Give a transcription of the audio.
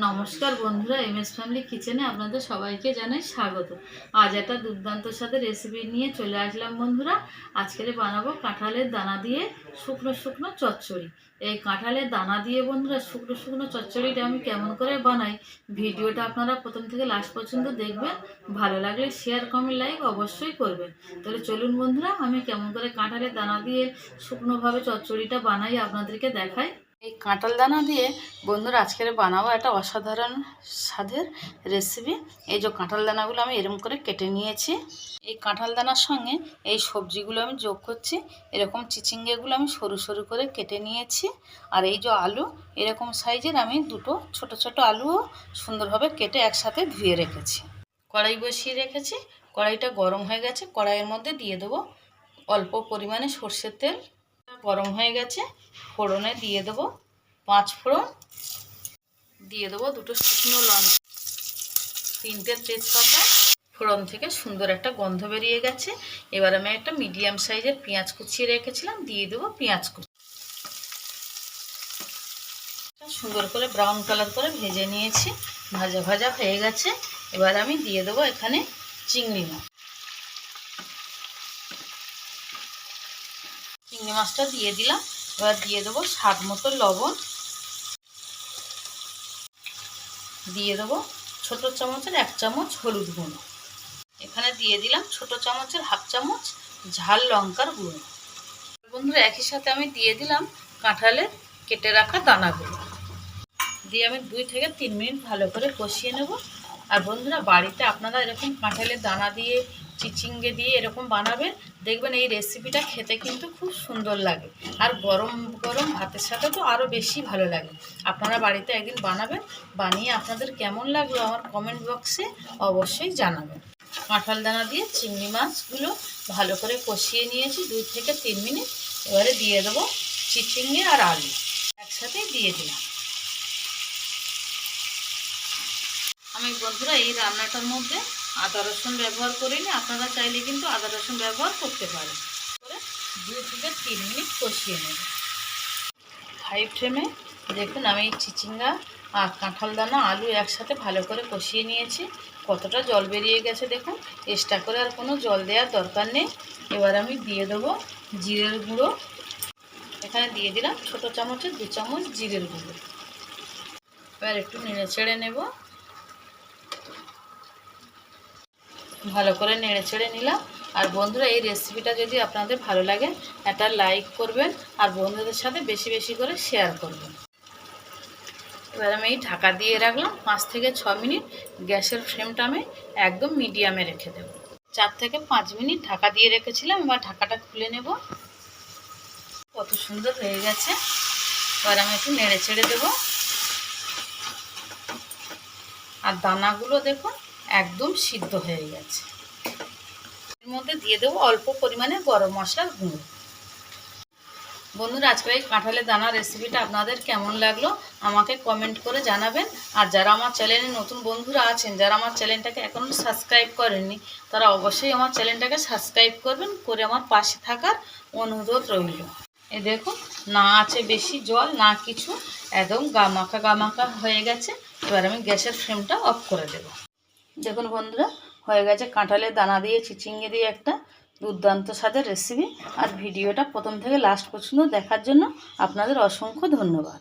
নমস্কার বন্ধুরা M S family কিচেনে আপনাদের সবাইকে জানাই স্বাগত। আজ একটা দুর্দান্ত সাথে রেসিপি নিয়ে চলে আসলাম বন্ধুরা। আজকের বানাবো কাঁঠালের দানা দিয়ে শুকনো শুকনো চচ্চড়ি। এই কাঁঠালের দানা দিয়ে বন্ধুরা শুকনো শুকনো চচ্চড়িটা আমি কেমন করে বানাই, ভিডিওটা আপনারা প্রথম থেকে লাস্ট পর্যন্ত দেখবেন। ভালো লাগলে শেয়ার কমেন্ট লাইক অবশ্যই করবেন। তাহলে চলুন বন্ধুরা, আমি কেমন করে কাঁঠালের দানা দিয়ে শুকনোভাবে চচ্চড়িটা বানাই আপনাদেরকে দেখাই। এই কাঁঠাল দানা দিয়ে বন্ধুরা আজকের বানাবো একটা অসাধারণ স্বাদের রেসিপি এই যে কাঁঠাল দানাগুলো আমি এরকম করে কেটে নিয়েছি। এই কাঁঠাল দানার সঙ্গে এই সবজিগুলো আমি যোগ করছি। এরকম চিচিঙ্গেগুলো আমি সরু সরু করে কেটে নিয়েছি। আর এই যে আলু, এরকম সাইজের আমি দুটো ছোট ছোট আলুও সুন্দরভাবে কেটে একসাথে ধুয়ে রেখেছি। কড়াই বসিয়ে রেখেছি। কড়াইটা গরম হয়ে গেছে। কড়াইয়ের মধ্যে দিয়ে দেবো অল্প পরিমাণে সর্ষের তেল। গরম হয়ে গেছে, ফোড়নে দিয়ে দেবো পাঁচ ফোড়ন, দিয়ে দেবো দুটো শুকনো লঙ্কা। তিনটে তেজপাতা, ফোড়ন থেকে সুন্দর একটা গন্ধ বেরিয়ে গেছে। এবার আমি একটা মিডিয়াম সাইজের পেঁয়াজ কুচিয়ে রেখেছিলাম, দিয়ে দেবো পেঁয়াজ কুচি। সুন্দর করে ব্রাউন কালার করে ভেজে নিয়েছি, ভাজা ভাজা হয়ে গেছে। এবার আমি দিয়ে দেবো এখানে চিংড়ি মাছ। চিংড়ি মাছটা দিয়ে দিলাম। এবার দিয়ে দেবো স্বাদ মতো লবণ। দিয়ে দেবো ছোটো চামচের এক চামচ হলুদ গুঁড়ো। এখানে দিয়ে দিলাম ছোট চামচের হাফ চামচ ঝাল লঙ্কার গুঁড়ো। বন্ধুরা, একই সাথে আমি দিয়ে দিলাম কাঁঠালের কেটে রাখা দানাগুলো। দিয়ে আমি দুই থেকে তিন মিনিট ভালো করে কষিয়ে নেব। আর বন্ধুরা, বাড়িতে আপনারা এরকম কাঁঠালের দানা দিয়ে চিচিঙ্গে দিয়ে এরকম বানাবেন, দেখবেন এই রেসিপিটা খেতে কিন্তু খুব সুন্দর লাগে। আর গরম গরম ভাতের সাথে তো আরও বেশি ভালো লাগে। আপনারা বাড়িতে একদিন বানাবেন, বানিয়ে আপনাদের কেমন লাগল আমার কমেন্ট বক্সে অবশ্যই জানাবেন। কাঁঠাল দানা দিয়ে চিংড়ি মাছগুলো ভালো করে কষিয়ে নিয়েছি, দুই থেকে তিন মিনিট। এবারে দিয়ে দেবো চিচিঙ্গে আর আলু। একসাথেই দিয়ে দিলাম। আমি বন্ধুরা, এই রান্নাটার মধ্যে আদা রসুন ব্যবহার করিনি আপনারা চাইলে কিন্তু আদা রসুন ব্যবহার করতে পারেন। করে দুই থেকে তিন মিনিট কষিয়ে নেব। হাই ফ্লেমে দেখুন আমি চিচিঙ্গা আর কাঁঠাল দানা, আলু একসাথে ভালো করে কষিয়ে নিয়েছি। কতটা জল বেরিয়ে গেছে দেখুন। এক্সট্রা করে আর কোনো জল দেওয়ার দরকার নেই। এবার আমি দিয়ে দেবো জিরের গুঁড়ো। এখানে দিয়ে দিলাম ছোটো চামচের দু চামচ জিরের গুঁড়ো। এবার একটু নেড়ে ছেড়ে নেব। ভালো করে নেড়ে ছেড়ে নিলাম। আর বন্ধুরা, এই রেসিপিটা যদি আপনাদের ভালো লাগে, একটা লাইক করবেন আর বন্ধুদের সাথে বেশি বেশি করে শেয়ার করবেন। এবার আমি এই ঢাকা দিয়ে রাখলাম। পাঁচ থেকে ছ মিনিট গ্যাসের ফ্লেমটা আমি একদম মিডিয়ামে রেখে দেব। চার থেকে পাঁচ মিনিট ঢাকা দিয়ে রেখেছিলাম। এবার ঢাকাটা খুলে নেব। কত সুন্দর হয়ে গেছে। এবার আমি একটু নেড়ে ছেড়ে দেবো। আর দানাগুলো দেখুন একদম সিদ্ধ হয়ে গেছে। এর মধ্যে দিয়ে দেবো অল্প পরিমাণে গরম মশলার গুঁড়ো। বন্ধুরা আজকে এই কাঁঠালের দানা রেসিপিটা আপনাদের কেমন লাগল? আমাকে কমেন্ট করে জানাবেন। আর যারা আমার চ্যানেলে নতুন বন্ধুরা আছেন, যারা আমার চ্যানেলটাকে এখনও সাবস্ক্রাইব করেননি, তারা অবশ্যই আমার চ্যানেলটাকে সাবস্ক্রাইব করবেন, করে আমার পাশে থাকার অনুরোধ রইল। এ দেখুন, না আছে বেশি জল, না কিছু, একদম গামাকা গামাকা হয়ে গেছে। এবার আমি গ্যাসের ফ্লেমটা অফ করে দেব। দেখুন বন্ধুরা, হয়ে গেছে কাঁঠালের দানা দিয়ে, চিচিঙ্গে দিয়ে একটা দুর্দান্ত স্বাদের রেসিপি আর ভিডিওটা প্রথম থেকে লাস্ট পর্যন্ত দেখার জন্য আপনাদের অসংখ্য ধন্যবাদ।